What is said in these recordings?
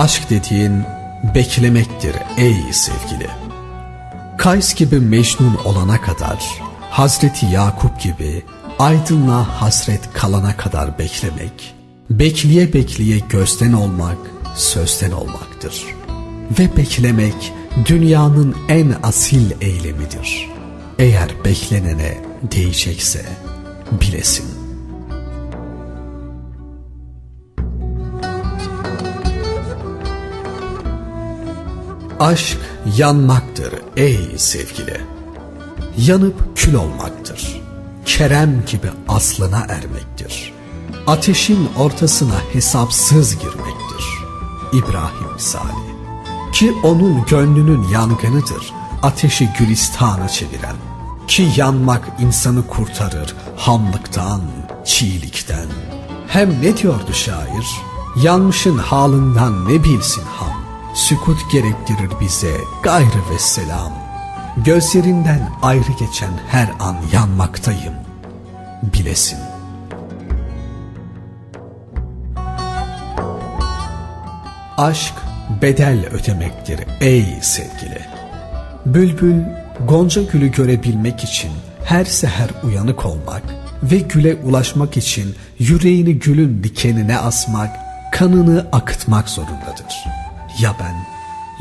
Aşk dediğin beklemektir ey sevgili. Kays gibi Mecnun olana kadar, Hazreti Yakup gibi aydınlığa hasret kalana kadar beklemek, bekleye bekleye gözden olmak, sözden olmaktır. Ve beklemek dünyanın en asil eylemidir. Eğer beklenene değecekse bilesin. Aşk yanmaktır ey sevgili. Yanıp kül olmaktır. Kerem gibi aslına ermektir. Ateşin ortasına hesapsız girmektir. İbrahim misali. Ki onun gönlünün yangınıdır. Ateşi gülistana çeviren. Ki yanmak insanı kurtarır hamlıktan, çiğlikten. Hem ne diyordu şair? Yanmışın halından ne bilsin ham sükut gerektirir bize gayrı ve selam. Gözlerinden ayrı geçen her an yanmaktayım, bilesin. Aşk bedel ödemektir ey sevgili. Bülbül gonca gülü görebilmek için her seher uyanık olmak ve güle ulaşmak için yüreğini gülün dikenine asmak, kanını akıtmak zorundadır.'' Ya ben,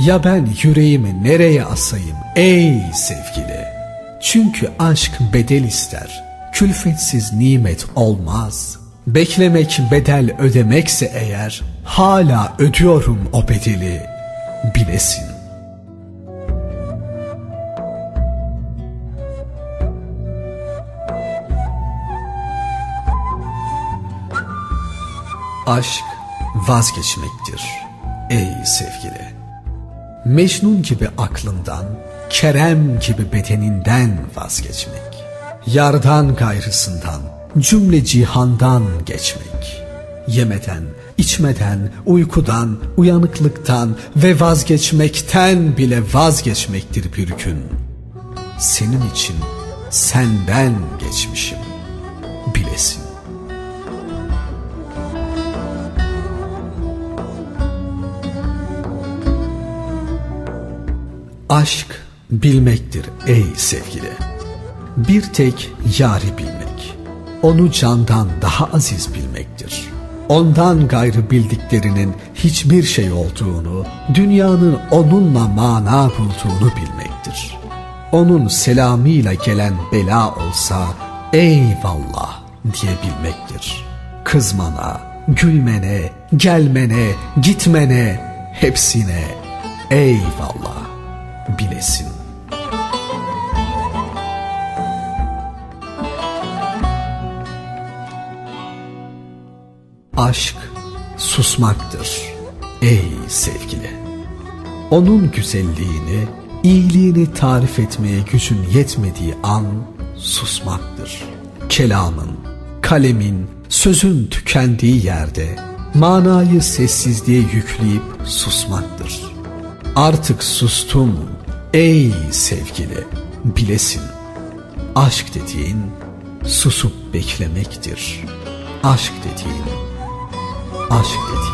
ya ben yüreğimi nereye asayım ey sevgili? Çünkü aşk bedel ister, külfetsiz nimet olmaz. Beklemek bedel ödemekse eğer, hala ödüyorum o bedeli, bilesin. Aşk vazgeçmektir ey sevgili. Mecnun gibi aklından, Kerem gibi bedeninden vazgeçmek. Yardan gayrısından, cümle cihandan geçmek. Yemeden, içmeden, uykudan, uyanıklıktan ve vazgeçmekten bile vazgeçmektir bir gün. Senin için senden geçmişim, bilesin. Aşk bilmektir ey sevgili. Bir tek yari bilmek. Onu candan daha aziz bilmektir. Ondan gayrı bildiklerinin hiçbir şey olduğunu, dünyanın onunla mana bulduğunu bilmektir. Onun selamıyla gelen bela olsa eyvallah diyebilmektir. Kızmana, gülmene, gelmene, gitmene, hepsine eyvallah bilesin. Aşk susmaktır ey sevgili. Onun güzelliğini, iyiliğini tarif etmeye gücün yetmediği an susmaktır. Kelamın, kalemin, sözün tükendiği yerde manayı sessizliğe yükleyip susmaktır. Artık sustum ey sevgili bilesin. Aşk dediğin susup beklemektir. Aşk dediğin, aşk dediğin.